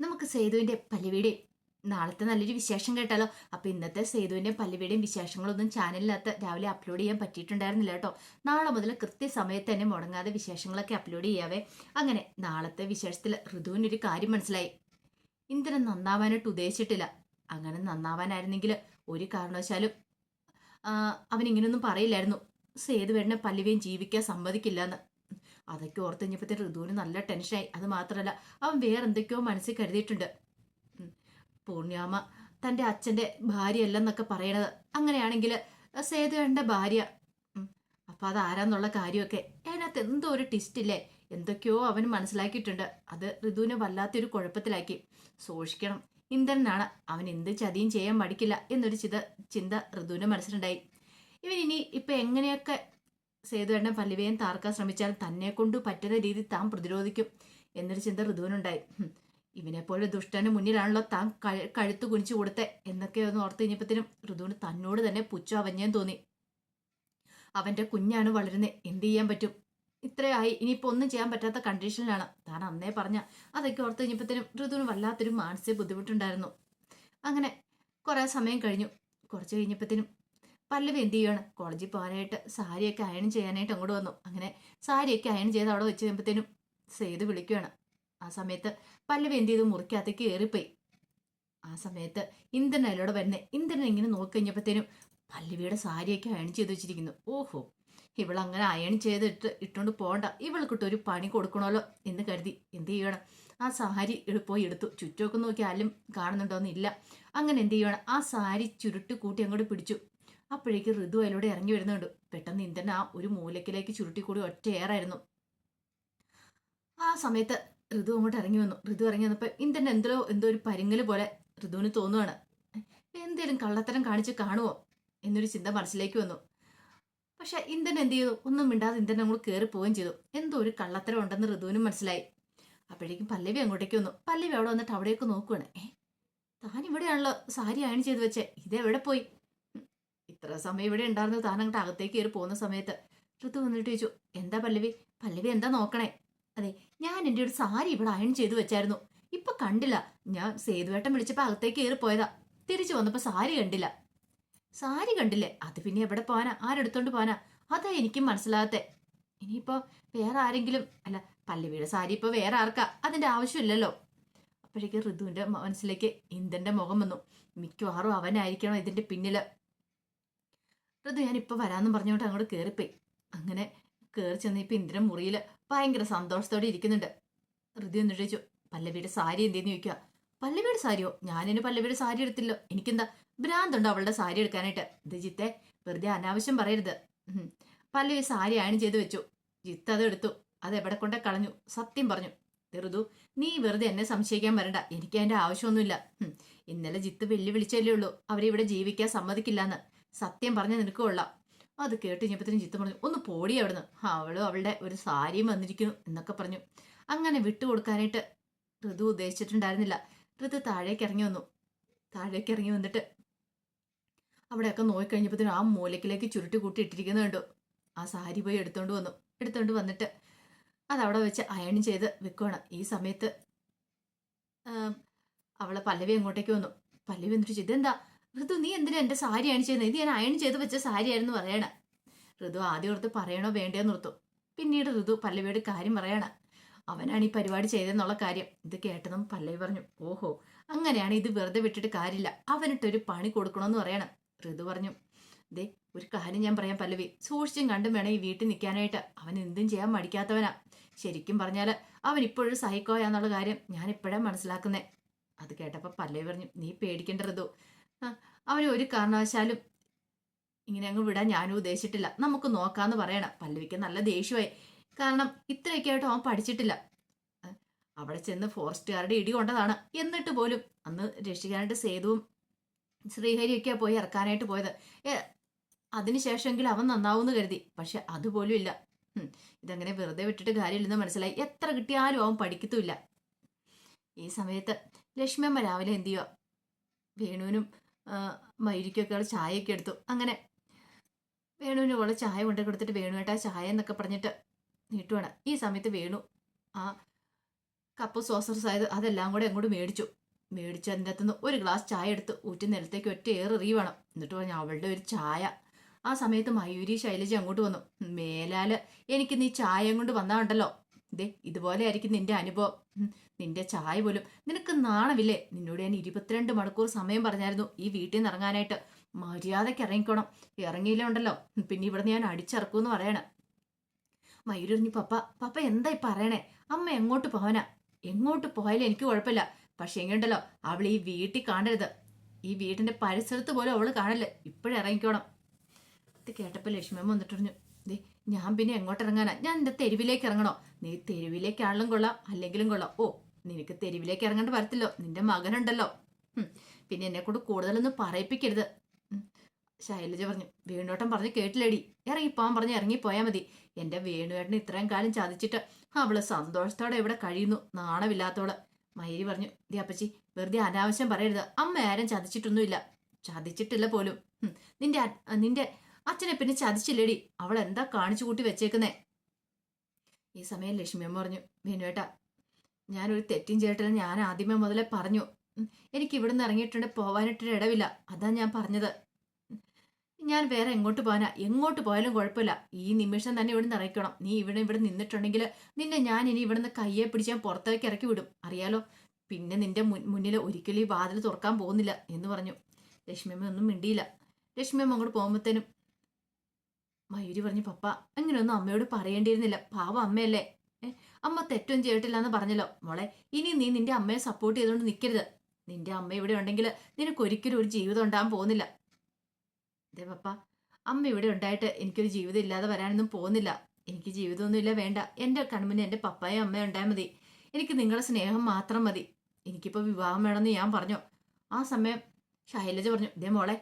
നമുക്ക് സേതുവിന്റെ പല്ലുവീടേയും നാളത്തെ നല്ലൊരു വിശേഷം കേട്ടാലോ? അപ്പോൾ ഇന്നത്തെ സേതുവിന്റെ പല്ലുവീടേയും വിശേഷങ്ങളൊന്നും ചാനലിനകത്ത് രാവിലെ അപ്ലോഡ് ചെയ്യാൻ പറ്റിയിട്ടുണ്ടായിരുന്നില്ല കേട്ടോ. നാളെ മുതൽ കൃത്യസമയത്ത് തന്നെ മുടങ്ങാതെ വിശേഷങ്ങളൊക്കെ അപ്ലോഡ് ചെയ്യാവേ. അങ്ങനെ നാളത്തെ വിശേഷത്തിൽ ഋതുവിനൊരു കാര്യം മനസ്സിലായി. ഇന്ദ്രൻ നന്നാവാനായിട്ട് ഉദ്ദേശിച്ചിട്ടില്ല. അങ്ങനെ നന്നാവാനായിരുന്നെങ്കിൽ ഒരു കാരണവശാലും അവൻ ഇങ്ങനെയൊന്നും പറയില്ലായിരുന്നു. സേതുവേടനെ പല്ലുവേയും ജീവിക്കാൻ സമ്മതിക്കില്ല എന്ന് അതൊക്കെ ഓർത്ത് കഴിഞ്ഞപ്പോഴത്തെ ഋതുവിന് നല്ല ടെൻഷനായി അത് മാത്രമല്ല അവൻ വേറെ എന്തൊക്കെയോ മനസ്സിൽ കരുതിയിട്ടുണ്ട്. പൂർണ്യാമ തന്റെ അച്ഛന്റെ ഭാര്യയല്ലെന്നൊക്കെ പറയണത് അങ്ങനെയാണെങ്കിൽ സേതുവേണ്ട ഭാര്യ. അപ്പോൾ അതാരാന്നുള്ള കാര്യമൊക്കെ. അതിനകത്ത് എന്തോ ഒരു ടിസ്റ്റ് ഇല്ലേ? എന്തൊക്കെയോ അവൻ മനസ്സിലാക്കിയിട്ടുണ്ട്. അത് ഋതുവിനെ വല്ലാത്തൊരു കുഴപ്പത്തിലാക്കി. സൂക്ഷിക്കണം. ഇന്ദ്രനാണ്. അവൻ എന്ത് ചതിയും ചെയ്യാൻ മടിക്കില്ല എന്നൊരു ചിത ചിന്ത ഋതുവിന്റെ മനസ്സിലുണ്ടായി. ഇവൻ ഇനി ഇപ്പൊ എങ്ങനെയൊക്കെ സേതുവേട്ടനെ പല്ലുവേയും താർക്കാൻ ശ്രമിച്ചാൽ തന്നെ കൊണ്ട് പറ്റുന്ന രീതി താൻ പ്രതിരോധിക്കും എന്നൊരു ചിന്ത ഋതുവിനുണ്ടായി. ഇവനെപ്പോലെ ദുഷ്ടന് മുന്നിലാണല്ലോ താൻ കഴ- കഴുത്ത് കുനിച്ചു കൊടുത്തെ എന്നൊക്കെ ഒന്ന് ഓർത്ത് കഴിഞ്ഞപ്പത്തിനും ഋതുവിന് തന്നോട് തന്നെ പുച്ഛം അവഞ്ഞേന്ന് തോന്നി. അവന്റെ കുഞ്ഞാണ് വളരുന്നത് എന്ത് ചെയ്യാൻ പറ്റും? ഇത്രയായി ഇനിയിപ്പോ ഒന്നും ചെയ്യാൻ പറ്റാത്ത കണ്ടീഷനിലാണ്. താൻ അന്നേ പറഞ്ഞ അതൊക്കെ ഓർത്ത് കഴിഞ്ഞപ്പോഴത്തേനും ഋതുവിന് വല്ലാത്തൊരു മാനസിക ബുദ്ധിമുട്ടുണ്ടായിരുന്നു. അങ്ങനെ കുറെ സമയം കഴിഞ്ഞു. കുറച്ച് കഴിഞ്ഞപ്പത്തിനും പല്ലവി എന്ത് ചെയ്യുകയാണ് കോളേജിൽ പോകാനായിട്ട് സാരിയൊക്കെ അയൺ ചെയ്യാനായിട്ട് അങ്ങോട്ട് വന്നു. അങ്ങനെ സാരിയൊക്കെ അയൺ ചെയ്ത് അവിടെ വെച്ച് കഴിയുമ്പത്തേനും സേതു വിളിക്കുകയാണ് ആ സമയത്ത് പല്ലവി എന്ത് ചെയ്തു? മുറിക്കകത്തേക്ക് കയറിപ്പോയി. ആ സമയത്ത് ഇന്ദ്രൻ അതിലൂടെ വരുന്നത് ഇന്ദ്രൻ ഇങ്ങനെ നോക്കി കഴിഞ്ഞപ്പോഴത്തേനും പല്ലവിയുടെ സാരിയൊക്കെ അയൺ ചെയ്ത് വെച്ചിരിക്കുന്നു. ഓഹോ ഇവൾ അങ്ങനെ അയൺ ചെയ്ത് ഇട്ട് ഇട്ടുകൊണ്ട് പോകണ്ട ഇവൾക്കിട്ട് ഒരു പണി കൊടുക്കണമല്ലോ എന്ന് കരുതി എന്ത് ചെയ്യണം? ആ സാരി പോയി എടുത്തു. ചുറ്റുമൊക്കെ നോക്കി ആരും കാണുന്നുണ്ടോന്നില്ല. അങ്ങനെ എന്ത് ചെയ്യണം? ആ സാരി ചുരുട്ട് കൂട്ടി അങ്ങോട്ട് പിടിച്ചു. അപ്പോഴേക്ക് ഋതു അതിലൂടെ ഇറങ്ങി വരുന്നുണ്ട്. പെട്ടെന്ന് ഇന്ദ്രൻ ആ ഒരു മൂലക്കിലേക്ക് ചുരുട്ടി കൂടി ഒറ്റ ഏറായിരുന്നു. ആ സമയത്ത് ഋതു അങ്ങോട്ട് ഇറങ്ങി വന്നു. ഋതു ഇറങ്ങി വന്നപ്പോൾ ഇന്ദ്രൻ എന്തോ എന്തോ ഒരു പരിങ്ങൽ പോലെ ഋതുവിന് തോന്നുവാണ്. എന്തേലും കള്ളത്തരം കാണിച്ച് കാണുമോ എന്നൊരു ചിന്ത മനസ്സിലേക്ക് വന്നു. പക്ഷെ ഇന്ദ്രൻ എന്ത് ചെയ്തു? ഒന്നും മിണ്ടാതെ ഇന്ദ്രൻ അങ്ങോട്ട് കയറി പോവുകയും ചെയ്തു. എന്തോ ഒരു കള്ളത്തരം ഉണ്ടെന്ന് ഋതുവിനും മനസ്സിലായി. അപ്പോഴേക്കും പല്ലവി അങ്ങോട്ടേക്ക് വന്നു. പല്ലവി അവിടെ വന്നിട്ട് അവിടേക്ക് നോക്കുവാണ്. താൻ ഇവിടെയാണല്ലോ സാരി അയൺ ചെയ്ത് വെച്ചേ. ഇതെവിടെ പോയി? ഇത്ര സമയം ഇവിടെ ഉണ്ടായിരുന്നു. താൻ അങ്ങോട്ട് അകത്തേക്ക് കയറി പോകുന്ന സമയത്ത് ഋതു വന്നിട്ട് ചോദിച്ചു എന്താ പല്ലവി? പല്ലവി എന്താ നോക്കണേ? അതെ ഞാൻ എന്റെ ഒരു സാരി ഇവിടെ അയൺ ചെയ്ത് വെച്ചായിരുന്നു. ഇപ്പൊ കണ്ടില്ല. ഞാൻ സേതുവേട്ടം വിളിച്ചപ്പോ അകത്തേക്ക് കയറി പോയതാ. തിരിച്ചു വന്നപ്പോ സാരി കണ്ടില്ല. സാരി കണ്ടില്ലേ? അത് പിന്നെ എവിടെ പോവാനാ? ആരെടുത്തോണ്ട് പോവാനാ? അതാ എനിക്കും മനസ്സിലാകത്തെ ഇനിയിപ്പോ വേറെ ആരെങ്കിലും അല്ല പല്ലവിയുടെ സാരി ഇപ്പൊ വേറെ ആർക്കാ? അതിന്റെ ആവശ്യമില്ലല്ലോ. അപ്പോഴേക്കും ഋതുവിന്റെ മനസ്സിലേക്ക് ഇന്ദന്റെ മുഖം വന്നു. മിക്കവാറും അവനായിരിക്കണം ഇതിന്റെ പിന്നിൽ. ഋതു ഞാൻ ഇപ്പൊ വരാമെന്ന് പറഞ്ഞുകൊണ്ട് അങ്ങോട്ട് കയറിപ്പോയി അങ്ങനെ കയറി ചെന്ന് ഇപ്പൊ ഇന്ദ്രൻ മുറിയിൽ ഭയങ്കര സന്തോഷത്തോടെ ഇരിക്കുന്നുണ്ട്. ഋതു എന്ന് ചോദിച്ചു പല്ലവിയുടെ സാരി എന്തേന്ന് ചോദിക്കുക പല്ലവിയുടെ സാരിയോ? ഞാനിന് പല്ലവിയുടെ സാരി എടുത്തില്ലോ. എനിക്കെന്താ ഭ്രാന്തുണ്ടോ അവളുടെ സാരി എടുക്കാനായിട്ട്? ഇത് ജിത്തെ വെറുതെ അനാവശ്യം പറയരുത്. പല്ലവി സാരി അയൺ ചെയ്ത് വെച്ചു. ജിത്ത് അത് എടുത്തു. അത് എവിടെ കൊണ്ടേ കളഞ്ഞു. സത്യം പറഞ്ഞു. ഋതു നീ വെറുതെ എന്നെ സംശയിക്കാൻ വരണ്ട. എനിക്ക് അതിന്റെ ആവശ്യമൊന്നുമില്ല. ഇന്നലെ ജിത്ത് വെല്ലു വിളിച്ചല്ലേ ഉള്ളൂ. അവരിവിടെ ജീവിക്കാൻ സമ്മതിക്കില്ലെന്ന്. സത്യം പറഞ്ഞ് നിനക്ക് കൊള്ളാം. അത് കേട്ട് കഴിഞ്ഞപ്പത്തിന് ചിത്തം പറഞ്ഞു ഒന്ന് പോടി അവിടുന്ന്. അവളും അവളുടെ ഒരു സാരിയും വന്നിരിക്കുന്നു എന്നൊക്കെ പറഞ്ഞു. അങ്ങനെ വിട്ടുകൊടുക്കാനായിട്ട് ഋതു ഉദ്ദേശിച്ചിട്ടുണ്ടായിരുന്നില്ല. ഋതു താഴേക്ക് ഇറങ്ങി വന്നു. താഴേക്ക് ഇറങ്ങി വന്നിട്ട് അവിടെയൊക്കെ നോക്കിക്കഴിഞ്ഞപ്പോഴത്തേനും ആ മൂലക്കിലേക്ക് ചുരുട്ടി കൂട്ടി ഇട്ടിരിക്കുന്നത് കണ്ടു. ആ സാരി പോയി എടുത്തോണ്ട് വന്നു. എടുത്തോണ്ട് വന്നിട്ട് അതവിടെ വെച്ച് അയൺ ചെയ്ത് വെക്കുവാണ്. ഈ സമയത്ത് അവളെ പല്ലവി അങ്ങോട്ടേക്ക് വന്നു. പല്ലവി എന്നിട്ട് ഇതെന്താ? ഋതു നീ എന്തിനാ എന്റെ സാരി അയൺ ചെയ്യുന്നത് ഇത് ഞാൻ അയൺ ചെയ്ത് വെച്ച സാരി ആയിരുന്നു പറയണ. ഋതു ആദ്യം ഓർത്ത് പറയണോ വേണ്ടേന്ന് ഓർത്തു. പിന്നീട് ഋതു പല്ലവിയോട് കാര്യം പറയണ. അവനാണ് ഈ പരിപാടി ചെയ്തതെന്നുള്ള കാര്യം. ഇത് കേട്ടതും പല്ലവി പറഞ്ഞു ഓഹോ അങ്ങനെയാണ് ഇത് വെറുതെ വിട്ടിട്ട് കാര്യമില്ല. അവനിട്ടൊരു പണി കൊടുക്കണമെന്ന് പറയണം. ഋതു പറഞ്ഞു ദേ ഒരു കാര്യം ഞാൻ പറയാം പല്ലവി. സൂക്ഷിച്ചും കണ്ടും വേണം ഈ വീട്ടിൽ നിൽക്കാനായിട്ട്. അവൻ എന്തും ചെയ്യാൻ മടിക്കാത്തവനാ. ശരിക്കും പറഞ്ഞാൽ അവൻ ഇപ്പോഴും സഹിക്കോയാന്നുള്ള കാര്യം ഞാൻ ഇപ്പോഴാണ് മനസ്സിലാക്കുന്നേ. അത് കേട്ടപ്പോൾ പല്ലവി പറഞ്ഞു നീ പേടിക്കേണ്ട ഋതു. അവന് ഒരു കാരണവശാലും ഇങ്ങനെ അങ്ങ് വിടാൻ ഞാനും ഉദ്ദേശിച്ചിട്ടില്ല. നമുക്ക് നോക്കാന്ന് പറയണം. പല്ലവിക്ക് നല്ല ദേഷ്യമായി. കാരണം ഇത്രയൊക്കെ ആയിട്ട് അവൻ പഠിച്ചിട്ടില്ല. അവിടെ ചെന്ന് ഫോറസ്റ്റുകാരുടെ ഇടി കൊണ്ടതാണ്. എന്നിട്ട് പോലും അന്ന് രക്ഷിക്കാനായിട്ട് സേതുവും ശ്രീഹരിയൊക്കെ പോയി ഇറക്കാനായിട്ട് പോയത്. അതിനുശേഷമെങ്കിലും അവൻ നന്നാവൂന്ന് കരുതി. പക്ഷെ അതുപോലും ഇല്ല. ഇതങ്ങനെ വെറുതെ വിട്ടിട്ട് കാര്യമില്ലെന്ന് മനസ്സിലായി. എത്ര കിട്ടിയാലും അവൻ പഠിക്കത്തുമില്ല. ഈ സമയത്ത് ലക്ഷ്മിയമ്മ രാവിലെ എന്തു ചെയ്യുക വേണുവിനും ആ, മയൂരിക്കൊക്കെ ഉള്ള ചായയൊക്കെ എടുത്തു. അങ്ങനെ വേണുവിന് ഉള്ള ചായ കൊണ്ടു കൊടുത്തിട്ട് വേണു ഏട്ടാ ചായ എന്നൊക്കെ പറഞ്ഞിട്ട് നീട്ടുവാണ് ഈ സമയത്ത് വേണു ആ കപ്പ് സോസർ ആയത് അതെല്ലാം കൂടെ അങ്ങോട്ട് മേടിച്ചു. മേടിച്ച് അതിന്റെ അകത്തുനിന്ന് ഒരു ഗ്ലാസ് ചായ എടുത്ത് ഊറ്റി നിലത്തേക്ക് ഒറ്റ ഏറ് എറിയുവാണ് എന്നിട്ട് പറഞ്ഞു അവളുടെ ഒരു ചായ. ആ സമയത്ത് മയൂരി ശൈലജ അങ്ങോട്ട് വന്നു. മേലാൽ എനിക്ക് നീ ചായ കൊണ്ട് വന്നാണ്ടല്ലോ ദേ ഇതുപോലെ ആയിരിക്കും നിന്റെ അനുഭവം. നിന്റെ ചായ പോലും. നിനക്ക് നാണമില്ലേ? നിന്നോട് ഞാൻ ഇരുപത്തിരണ്ട് മണിക്കൂർ സമയം പറഞ്ഞായിരുന്നു ഈ വീട്ടിൽ നിന്ന് ഇറങ്ങാനായിട്ട്. മര്യാദയ്ക്ക് ഇറങ്ങിക്കോണം. ഇറങ്ങിയില്ല ഉണ്ടല്ലോ. പിന്നെ ഇവിടെ ഞാൻ അടിച്ചിറക്കൂന്ന് പറയണ. മയൂരറിഞ്ഞു പപ്പ പപ്പ എന്താ ഈ പറയണേ? അമ്മ എങ്ങോട്ട് പോവാനാ? എങ്ങോട്ട് പോയാലും എനിക്ക് കുഴപ്പമില്ല. പക്ഷെ എങ്ങനെയുണ്ടല്ലോ? അവൾ ഈ വീട്ടിൽ കാണരുത്. ഈ വീടിന്റെ പരിസരത്ത് പോലും അവൾ കാണല്ലേ ഇപ്പോഴും ഇറങ്ങിക്കോണം. ഇത് കേട്ടപ്പോൾ ലക്ഷ്മിയമ്മ വന്നിട്ട് ഞാൻ പിന്നെ എങ്ങോട്ടിറങ്ങാനാ? ഞാൻ എന്റെ തെരുവിലേക്ക് ഇറങ്ങണോ നീ തെരുവിലേക്കാണെങ്കിലും കൊള്ളാം അല്ലെങ്കിലും കൊള്ളാം. ഓ നിനക്ക് തെരുവിലേക്ക് ഇറങ്ങേണ്ട വരത്തില്ലോ. നിന്റെ മകനുണ്ടല്ലോ. പിന്നെ എന്നെ കൊണ്ട് കൂടുതലൊന്നും പറയിപ്പിക്കരുത്. ശൈലജ പറഞ്ഞു. വേണുവേട്ടൻ പറഞ്ഞ് കേട്ടില്ലേടി. ഇറങ്ങിപ്പോവാൻ പറഞ്ഞ് ഇറങ്ങിപ്പോയാൽ മതി. എന്റെ വേണുവേട്ടന് ഇത്രയും കാലം ചതിച്ചിട്ട് അവൾ സന്തോഷത്തോടെ ഇവിടെ കഴിയുന്നു. നാണമില്ലാത്തോൾ മയിരി പറഞ്ഞു ദേ അപ്പച്ചി വെറുതെ അനാവശ്യം പറയരുത്. അമ്മ ആരും ചതിച്ചിട്ടൊന്നുമില്ല. ചതിച്ചിട്ടില്ല പോലും. നിന്റെ നിന്റെ അച്ഛനെ പിന്നെ ചതിച്ചില്ലേടി. അവൾ എന്താ കാണിച്ചു കൂട്ടി വെച്ചേക്കുന്നേ? ഈ സമയം ലക്ഷ്മിയമ്മ പറഞ്ഞു വേണുവേട്ടാ ഞാനൊരു തെറ്റും ചെയ്തിട്ടില്ല. ഞാൻ ആദ്യമേ മുതലേ പറഞ്ഞു. എനിക്ക് ഇവിടുന്ന് ഇറങ്ങിയിട്ടുണ്ട്. പോവാനായിട്ടൊരു ഇടവില്ല. അതാ ഞാൻ പറഞ്ഞത്. ഞാൻ വേറെ എങ്ങോട്ട് പോകാനാ എങ്ങോട്ട് പോയാലും കുഴപ്പമില്ല. ഈ നിമിഷം തന്നെ ഇവിടുന്ന് ഇറക്കണം നീ ഇവിടെ ഇവിടെ നിന്നിട്ടുണ്ടെങ്കിൽ നിന്നെ ഞാൻ ഇനി ഇവിടുന്ന് കയ്യെ പിടിച്ച് ഞാൻ പുറത്തേക്ക് ഇറക്കി വിടും. അറിയാലോ? പിന്നെ നിന്റെ മുന്നിൽ ഒരിക്കലും ഈ വാതിൽ തുറക്കാൻ പോകുന്നില്ല എന്ന് പറഞ്ഞു. ലക്ഷ്മിയമ്മ ഒന്നും മിണ്ടിയില്ല. ലക്ഷ്മിയമ്മ അങ്ങോട്ട് പോകുമ്പോഴത്തേനും മയൂരി പറഞ്ഞു പപ്പ അങ്ങനെയൊന്നും അമ്മയോട് പറയേണ്ടിയിരുന്നില്ല. പാവം അമ്മയല്ലേ? അമ്മ തെറ്റും ചെയ്തിട്ടില്ല എന്ന് പറഞ്ഞല്ലോ. മോളെ ഇനി നീ നിന്റെ അമ്മയെ സപ്പോർട്ട് ചെയ്തുകൊണ്ട് നിൽക്കരുത് നിന്റെ അമ്മ ഇവിടെ ഉണ്ടെങ്കിൽ നിനക്ക് ഒരിക്കലും ഒരു ജീവിതം ഉണ്ടാകാൻ പോകുന്നില്ല. അതെ പപ്പ അമ്മ ഇവിടെ ഉണ്ടായിട്ട് എനിക്കൊരു ജീവിതം ഇല്ലാതെ വരാനൊന്നും പോകുന്നില്ല. എനിക്ക് ജീവിതമൊന്നുമില്ല വേണ്ട. എന്റെ കൺമുന്നിൽ എന്റെ പപ്പായും അമ്മയും ഉണ്ടായാൽ മതി. എനിക്ക് നിങ്ങളുടെ സ്നേഹം മാത്രം മതി. എനിക്കിപ്പോൾ വിവാഹം വേണമെന്ന് ഞാൻ പറഞ്ഞു. ആ സമയം ശൈലജ പറഞ്ഞു ഇതേ മോളെ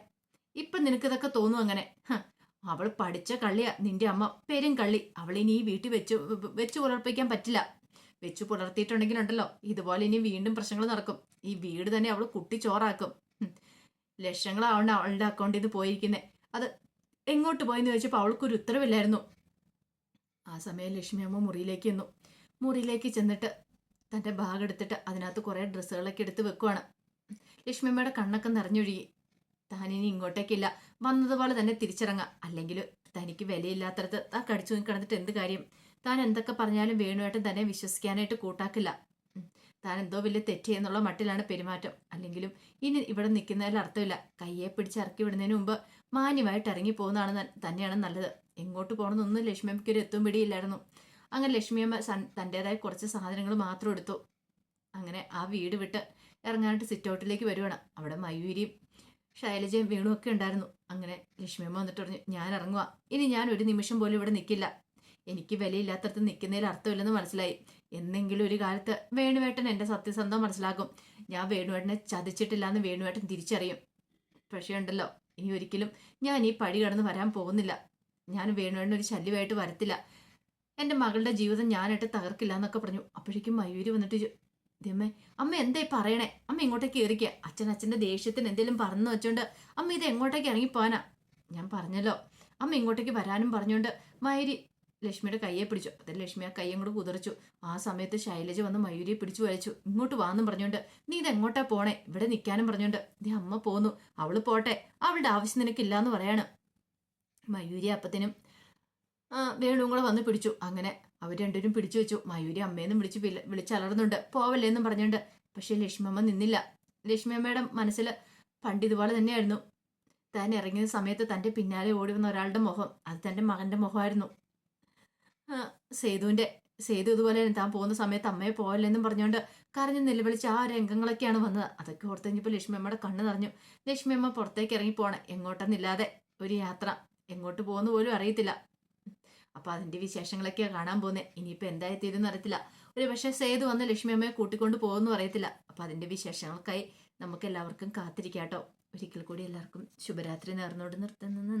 ഇപ്പം നിനക്കിതൊക്കെ തോന്നും അങ്ങനെ. അവൾ പഠിച്ച കള്ളിയാ നിന്റെ അമ്മ പെരും കള്ളി. ഇനി ഈ വീട്ടിൽ വെച്ച് വെച്ച് പുലർപ്പിക്കാൻ പറ്റില്ല. വെച്ച് പുലർത്തിയിട്ടുണ്ടെങ്കിലുണ്ടല്ലോ ഇതുപോലെ ഇനി വീണ്ടും പ്രശ്നങ്ങൾ നടക്കും. ഈ വീട് തന്നെ അവൾ കുട്ടി ചോറാക്കും. ലക്ഷങ്ങളാവണ്ട അവളുടെ അക്കൗണ്ടിൽ നിന്ന് പോയിരിക്കുന്നത് അത് എങ്ങോട്ട് പോയെന്ന് ചോദിച്ചപ്പോൾ അവൾക്കൊരു ഉത്തരവില്ലായിരുന്നു. ആ സമയം ലക്ഷ്മി അമ്മ മുറിയിലേക്ക് ചെന്നു. മുറിയിലേക്ക് ചെന്നിട്ട് തന്റെ ബാഗ് എടുത്തിട്ട് അതിനകത്ത് കുറേ ഡ്രസ്സുകളൊക്കെ എടുത്ത് വെക്കുവാണ്. ലക്ഷ്മിയമ്മയുടെ കണ്ണൊക്കെ നിറഞ്ഞൊഴുകി. താനിനി ഇങ്ങോട്ടേക്കില്ല. വന്നതുപോലെ തന്നെ തിരിച്ചിറങ്ങാം. അല്ലെങ്കിൽ തനിക്ക് വിലയില്ലാത്തടത്ത് താൻ കടിച്ചു കിടന്നിട്ട് എന്ത് കാര്യം? താൻ എന്തൊക്കെ പറഞ്ഞാലും വേണുമായിട്ടും തന്നെ വിശ്വസിക്കാനായിട്ട് കൂട്ടാക്കില്ല. താൻ എന്തോ വലിയ തെറ്റിയെന്നുള്ള മട്ടിലാണ് പെരുമാറ്റം. അല്ലെങ്കിലും ഇനി ഇവിടെ നിൽക്കുന്നതിൽ അർത്ഥമില്ല. കയ്യെ പിടിച്ച് ഇറക്കി വിടുന്നതിന് മുമ്പ് മാന്യമായിട്ട് ഇറങ്ങി പോകുന്നതാണ് തന്നെയാണ് നല്ലത്. എങ്ങോട്ട് പോകണമെന്നൊന്നും ലക്ഷ്മിയമ്മയ്ക്ക് ഒരു എത്തും പിടിയില്ലായിരുന്നു. അങ്ങനെ ലക്ഷ്മിയമ്മ തന്റെതായ കുറച്ച് സാധനങ്ങൾ മാത്രം എടുത്തു. അങ്ങനെ ആ വീട് വിട്ട് ഇറങ്ങാനായിട്ട് സിറ്റ് ഔട്ടിലേക്ക് വരുവാണ്. അവിടെ മയൂരിയും ശൈലജയും വീണും ഒക്കെ ഉണ്ടായിരുന്നു. അങ്ങനെ ലക്ഷ്മിയമ്മ വന്നിട്ട് പറഞ്ഞു ഞാൻ ഇറങ്ങുക ഇനി ഞാൻ ഒരു നിമിഷം പോലും ഇവിടെ നിൽക്കില്ല എനിക്ക് വിലയില്ലാത്തടത്ത് നിൽക്കുന്നതിൽ അർത്ഥമില്ലെന്ന് മനസ്സിലായി. എന്നെങ്കിലും ഒരു കാലത്ത് വേണുവേട്ടൻ എന്റെ സത്യസന്ധം മനസ്സിലാക്കും. ഞാൻ വേണുവേട്ടനെ ചതിച്ചിട്ടില്ല എന്ന് വേണുവേട്ടൻ തിരിച്ചറിയും. പക്ഷേ ഉണ്ടല്ലോ ഇനി ഒരിക്കലും ഞാൻ ഈ പടി കടന്ന് വരാൻ പോകുന്നില്ല. ഞാൻ വേണുവേട്ടൻ ഒരു ശല്യമായിട്ട് വരത്തില്ല. എന്റെ മകളുടെ ജീവിതം ഞാനായിട്ട് തകർക്കില്ല എന്നൊക്കെ പറഞ്ഞു. അപ്പോഴേക്കും മയൂരി വന്നിട്ട് ചോ- അമ്മ എന്തായി പറയണേ? അമ്മ ഇങ്ങോട്ടേക്ക് കയറിക്കുക അച്ഛൻ അച്ഛന്റെ ദേഷ്യത്തിന് എന്തെങ്കിലും പറഞ്ഞു വെച്ചോണ്ട് അമ്മ ഇത് എങ്ങോട്ടേക്ക് ഇറങ്ങിപ്പോവാനാ? ഞാൻ പറഞ്ഞല്ലോ. അമ്മ ഇങ്ങോട്ടേക്ക് വരാനും പറഞ്ഞുകൊണ്ട് മയൂരി ലക്ഷ്മിയുടെ കയ്യെ പിടിച്ചു. അതിൽ ലക്ഷ്മി ആ കയ്യും കൂടെ കുതിർച്ചു. ആ സമയത്ത് ശൈലജ വന്ന് മയൂരിയെ പിടിച്ചു വലിച്ചു. ഇങ്ങോട്ട് വാന്നും പറഞ്ഞുകൊണ്ട് നീ ഇത് എങ്ങോട്ടാ പോണേ? ഇവിടെ നിൽക്കാനും പറഞ്ഞുകൊണ്ട് ദേ അമ്മ പോന്നു. അവൾ പോട്ടെ. അവളുടെ ആവശ്യം നിനക്കില്ലാന്ന് പറയാണ്. മയൂരി അപ്പത്തിനും വേണുവും കൂടെ വന്ന് പിടിച്ചു. അങ്ങനെ അവർ രണ്ടുപേരും പിടിച്ചു വെച്ചു. മയൂരി അമ്മയെന്നും വിളിച്ച് വിളിച്ചലറുന്നുണ്ട്. പോവല്ലേ എന്നും പറഞ്ഞുകൊണ്ട് പക്ഷേ ലക്ഷ്മിയമ്മ നിന്നില്ല. ലക്ഷ്മിയമ്മയുടെ മനസ്സിൽ പണ്ട് ഇതുപോലെ തന്നെയായിരുന്നു. താൻ ഇറങ്ങിയ സമയത്ത് തന്റെ പിന്നാലെ ഓടി വന്ന ഒരാളുടെ മുഖം അത് തന്റെ മകന്റെ മുഖമായിരുന്നു. സേതുവിന്റെ സേതു ഇതുപോലെ താൻ പോകുന്ന സമയത്ത് അമ്മയെ പോവല്ലെന്നും പറഞ്ഞുകൊണ്ട് കരഞ്ഞ് നിലവിളിച്ച് ആ രംഗങ്ങളൊക്കെയാണ് വന്നത്. അതൊക്കെ ഓർത്ത് കഴിഞ്ഞപ്പോൾ ലക്ഷ്മിയമ്മയുടെ കണ്ണ് നിറഞ്ഞു. ലക്ഷ്മിയമ്മ പുറത്തേക്ക് ഇറങ്ങി പോണേ. എങ്ങോട്ടെന്നില്ലാതെ ഒരു യാത്ര. എങ്ങോട്ട് പോകുന്ന പോലും അറിയത്തില്ല. അപ്പൊ അതിന്റെ വിശേഷങ്ങളൊക്കെ കാണാൻ പോകുന്നത് എന്തായി തീരുന്ന അറിയത്തില്ല. ഒരു പക്ഷേ സേതു വന്ന് ലക്ഷ്മി അമ്മയെ കൂട്ടിക്കൊണ്ട് പോകുന്നു അറിയത്തില്ല. അപ്പൊ അതിന്റെ വിശേഷങ്ങൾക്കായി നമുക്ക് എല്ലാവർക്കും കാത്തിരിക്കാട്ടോ. ഒരിക്കൽ കൂടി എല്ലാവർക്കും ശുഭരാത്രി നേർന്നോട് നിർത്തുന്നു.